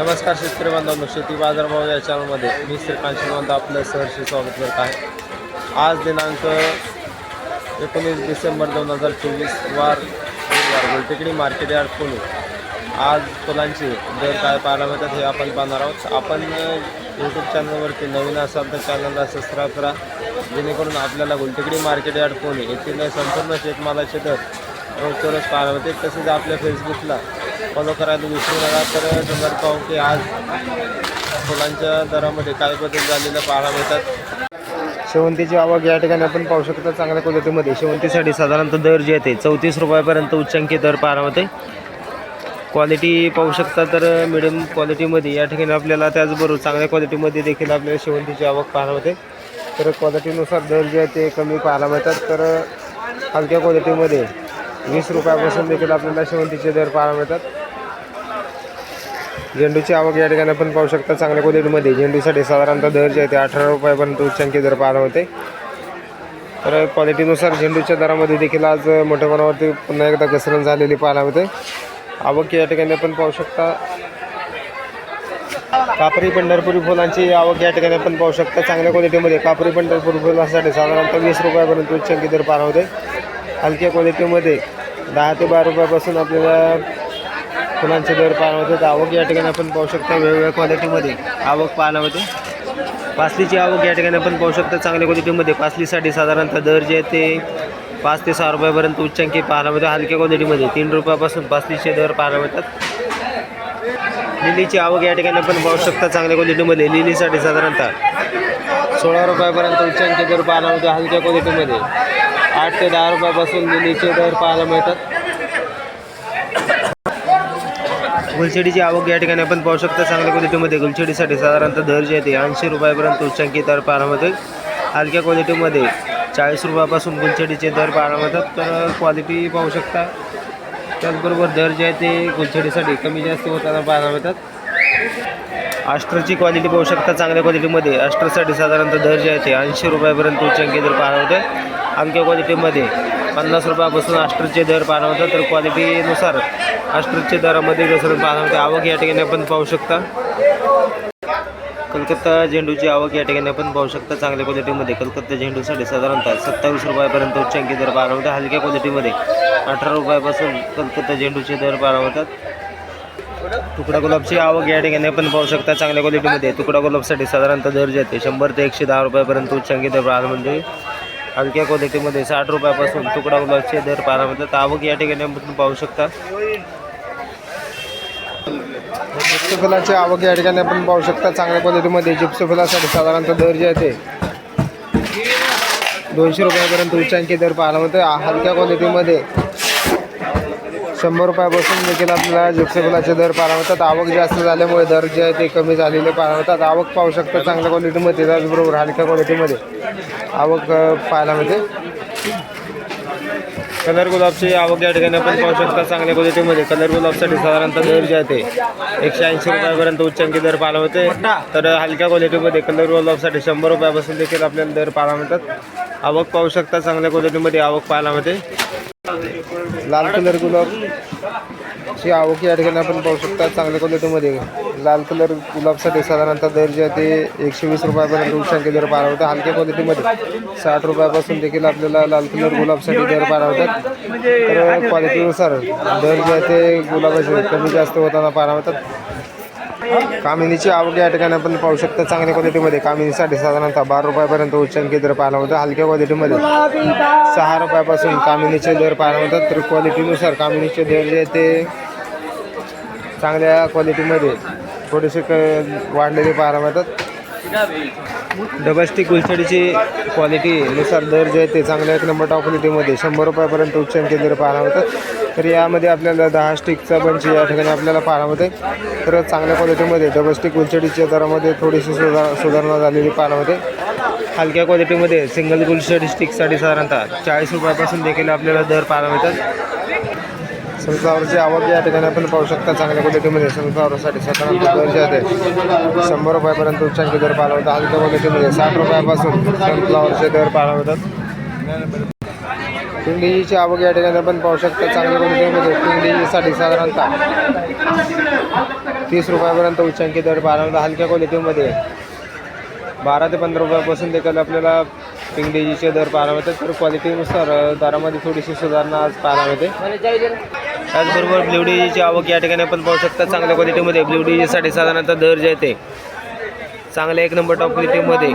नमस्कार शेतकरी बांधवांनो शेती बाजारभाव या चॅनलमध्ये मी श्रीकांत श्रीमंत आपलं सहर्षी स्वागत करत आहे. आज दिनांक एकोणीस डिसेंबर दोन हजार चोवीस वार गुरुवार गुलटेकडी मार्केट यार्ड पुणे. आज फुलांचे दर काय पाहायला मिळतात हे आपण पाहणार आहोत. आपण यूट्यूब चॅनलवरती नवीन असाल तर चॅनलला सबस्क्राईब करा. जेणेकरून आपल्याला गुलटेकडी मार्केट यार्ड पुणे येथील संपूर्ण शेतमालाचे दर रोजच्या रोज पाहायला मिळते तसेच आपल्या फेसबुकला फॉलो करायला विसरू नका. तर डोंगर पाहू की आज फुलांच्या दरामध्ये काय बदल झालेला पाहायला मिळतात. शेवंतीची आवक या ठिकाणी आपण पाहू शकतो चांगल्या क्वालिटीमध्ये. शेवंतीसाठी साधारणतः दर जे येते चौतीस रुपयापर्यंत उच्चांकी दर पाहायला होते क्वालिटी पाहू शकता तर मिडियम क्वालिटीमध्ये या ठिकाणी आपल्याला त्याचबरोबर चांगल्या क्वालिटीमध्ये देखील आपल्याला शेवंतीची आवक पाहायला होते तर क्वालिटीनुसार दर जे आहे ते कमी पाहायला मिळतात. तर हलक्या क्वालिटीमध्ये वीस रुपयापासून देखील आपल्याला शेवंतीचे दर पाहायला मिळतात. झेंडूची आवक या ठिकाणी आपण पाहू शकता चांगल्या क्वालिटीमध्ये. झेंडूसाठी साधारणतः दर जे आहे ते अठरा रुपयापर्यंत उच्चांकी दर पाहायला होते तर क्वालिटीनुसार झेंडूच्या दरामध्ये देखील आज मोठ्या प्रमाणावरती पुन्हा एकदा घसरण झालेली पाहायला मिळते. आवक या ठिकाणी आपण पाहू शकता कापरी पंढरपुरी फुलांची आवक या ठिकाणी आपण पाहू शकता. चांगल्या क्वालिटीमध्ये कापरी पंढरपुरी फुलांसाठी साधारणतः वीस रुपयापर्यंत उच्चांकी दर पाहायला होते हलक्या क्वालिटीमध्ये दहा ते बारा रुपयापासून आपल्याला फुलांचे दर पाहायला होतात आवक या ठिकाणी आपण पाहू शकता वेगवेगळ्या क्वालिटीमध्ये आवक पाहायला होते पासलीची आवक या ठिकाणी आपण पाहू शकता चांगल्या क्वालिटीमध्ये पासलीसाठी साधारणतः दर जे आहे ते पाच ते सहा रुपयापर्यंत उच्चांकी पाहायला मिळतात हलक्या क्वालिटीमध्ये तीन रुपयापासून पासलीचे दर पाहायला मिळतात. लिलीची आवक या ठिकाणी आपण पाहू शकता चांगल्या क्वालिटीमध्ये लिलीसाठी साधारणतः सोळा रुपयापर्यंत उच्चांकी दर पाहायला मिळतो हलक्या क्वालिटीमध्ये आठ ते दहा रुपयापासून लिलीचे दर पाहायला मिळतात. गुलछडीची आवक या ठिकाणी आपण पाहू शकता चांगल्या क्वालिटीमध्ये गुलछडीसाठी साधारणतः दर जे आहे ऐंशी रुपयापर्यंत उच्चांकी दर पाहायला मिळतात हलक्या क्वालिटीमध्ये चाळीस रुपयापासून गुलछडीचे दर पाहायला मिळतात. तर क्वालिटी पाहू शकता. त्याचबरोबर दर जे आहे ते गुलछडीसाठी कमी जास्त होताना पाहायला मिळतात. आष्ट्रची क्वालिटी पाहू शकता चांगल्या क्वालिटीमध्ये आष्ट्रसाठी साधारणतः दर जे आहे ते ऐंशी रुपयापर्यंत उच्चांकी दर पाहायला मिळते आमच्या क्वालिटीमध्ये पन्नास रुपयापासून अष्टरचे दर पाहणार तर क्वालिटीनुसार आष्ट्रच्या दरामध्ये घसरण पाहणार आवक या ठिकाणी आपण पाहू शकता. कलकत्ता झेंडूची आवक या ठिकाणी आपण पाहू शकता. चांगल्या क्वालिटीमध्ये कलकत्ता झेंडूसाठी साधारणतः सत्तावीस रुपयापर्यंत उच्चांकी दर पाहायला मिळतात हलक्या क्वालिटीमध्ये अठरा रुपयापासून कलकत्ता झेंडूचे दर पाहायला होतात तुकडा गुलाबची आवक या ठिकाणी आपण पाहू शकता. चांगल्या क्वालिटीमध्ये तुकडा गुलाबसाठी साधारणतः दर जाते शंभर ते एकशे दहा रुपयापर्यंत उच्चांकी दर पाहायला म्हणजे हलक्या क्वालिटीमध्ये साठ रुपयापासून तुकडा गुलाबचे दर पाहायला मिळतात आवक या ठिकाणी आपण पाहू शकता. जिप्स फुलाची आवक या ठिकाणी आपण पाहू शकता. चांगल्या क्वालिटीमध्ये जिप्स फुलासाठी साधारणतः दर जे आहे ते दोनशे रुपयापर्यंत उच्चांकी दर पाहायला मिळतो हलक्या क्वालिटीमध्ये शंभर रुपयापासून देखील आपल्याला जिप्स दर पाहायला आवक जास्त झाल्यामुळे दर जे आहे ते कमी झालेले पाहायला आवक पाहू शकता चांगल्या क्वालिटीमध्ये त्याचबरोबर हलक्या क्वालिटीमध्ये आवक पाहायला मिळते. कलर गुलाबची आवक या ठिकाणी आपण पाहू शकता चांगल्या क्वालिटीमध्ये कलर गुलाबसाठी साधारणतः दर जे आहे ते एकशे ऐंशी रुपयापर्यंत उच्चांकी दर पाहायला होते. तर हलक्या क्वालिटीमध्ये कलर गुलाबसाठी शंभर रुपयापासून देखील आपल्याला दर पाहायला मिळतात. आवक पाहू शकता चांगल्या क्वालिटीमध्ये आवक पाहायला मिळते. लाल कलर गुलाब ची आवक या ठिकाणी आपण पाहू शकता चांगल्या क्वालिटीमध्ये लाल कलर गुलाबसाठी साधारणतः दर जे ते एकशे वीस रुपयापर्यंत उच्चांकी दर पाहायला होता हलक्या क्वालिटीमध्ये साठ रुपयापासून देखील आपल्याला लाल कलर गुलाबसाठी दर पाहायला होतात तर क्वालिटीनुसार दर जे ते गुलाबाचे कमी जास्त होताना पाहायला होतात कामिनीची आवक या ठिकाणी आपण पाहू शकता चांगल्या क्वालिटीमध्ये कामिनीसाठी साधारणतः बारा रुपयापर्यंत उच्चांकी दर पाहायला होतं हलक्या क्वालिटीमध्ये सहा रुपयापासून कामिनीचे दर पाहायला होतात तर क्वालिटीनुसार कामिनीचे दर जे ते चांगल्या क्वालिटीमध्ये थोडेसे क वाढलेले पाहायला मिळतात. डबल स्टिक क्वालिटीनुसार दर जे आहे ते चांगल्या एक नंबर टॉप क्वालिटीमध्ये शंभर रुपयापर्यंत उच्चांकी दर पाहायला मिळतात. तर यामध्ये आपल्याला दहा स्टिकचा बंच या ठिकाणी आपल्याला पाहायला मिळते तर चांगल्या क्वालिटीमध्ये डबल स्टिक दरामध्ये थोडीशी सुधार सुधारणा झालेली पाहायला मिळते. हलक्या क्वालिटीमध्ये सिंगल गुलछडी स्टिकसाठी साधारणतः चाळीस रुपयापासून देखील आपल्याला दर पाहायला मिळतात. सनफ्लावरची आवक या ठिकाणी आपण पाहू शकता चांगल्या क्वालिटीमध्ये सनफ्लावरसाठी साधारणतः दर आहे शंभर रुपयापर्यंत उच्चांकी दर पाहायला होता हलक्या क्वालिटीमध्ये साठ रुपयापासून सनफ्लावरचे दर पाहायला होतात पिंडीची आवक या ठिकाणी आपण पाहू शकता चांगल्या क्वालिटीमध्ये पिंडीसाठी साधारणतः तीस रुपयापर्यंत उच्चांकी दर पाहायला मिळतो हलक्या क्वालिटीमध्ये बारा ते पंधरा रुपयापासून देखील आपल्याला पिंगडेजीचे दर पाहायला मिळतात तर क्वालिटीनुसार दरामध्ये थोडीशी सुधारणा आज पाहायला मिळते. त्याचबरोबर ब्ल्यू डीजीची आवक या ठिकाणी आपण पाहू शकता चांगल्या क्वालिटीमध्ये ब्ल्यू डीजीसाठी साधारणतः दर जे आहे ते चांगल्या एक नंबर टॉप क्वालिटीमध्ये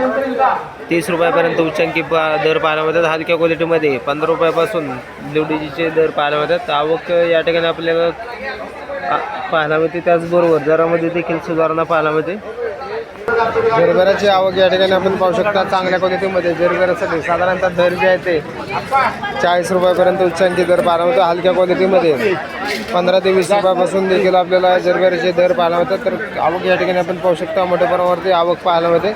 तीस रुपयापर्यंत उच्चांकी पा दर पाहायला मिळतात. हलक्या क्वालिटीमध्ये पंधरा रुपयापासून ब्ल्यू डीजीचे दर पाहायला मिळतात. आवक या ठिकाणी आपल्याला पाहायला मिळते. त्याचबरोबर दरामध्ये देखील सुधारणा पाहायला मिळते. जरबेराची आवक या ठिकाणी आपण पाहू शकता चांगल्या क्वालिटीमध्ये जरबेरासाठी साधारणतः दर जे आहे ते चाळीस रुपयापर्यंत उच्चांकी दर पाहायला होतं हलक्या क्वालिटीमध्ये. पंधरा ते वीस रुपयापासून देखील आपल्याला जरबेराचे दर पाहायला होतात तर आवक या ठिकाणी आपण पाहू शकता मोठ्या प्रमाणावरती आवक पाहायला मिळते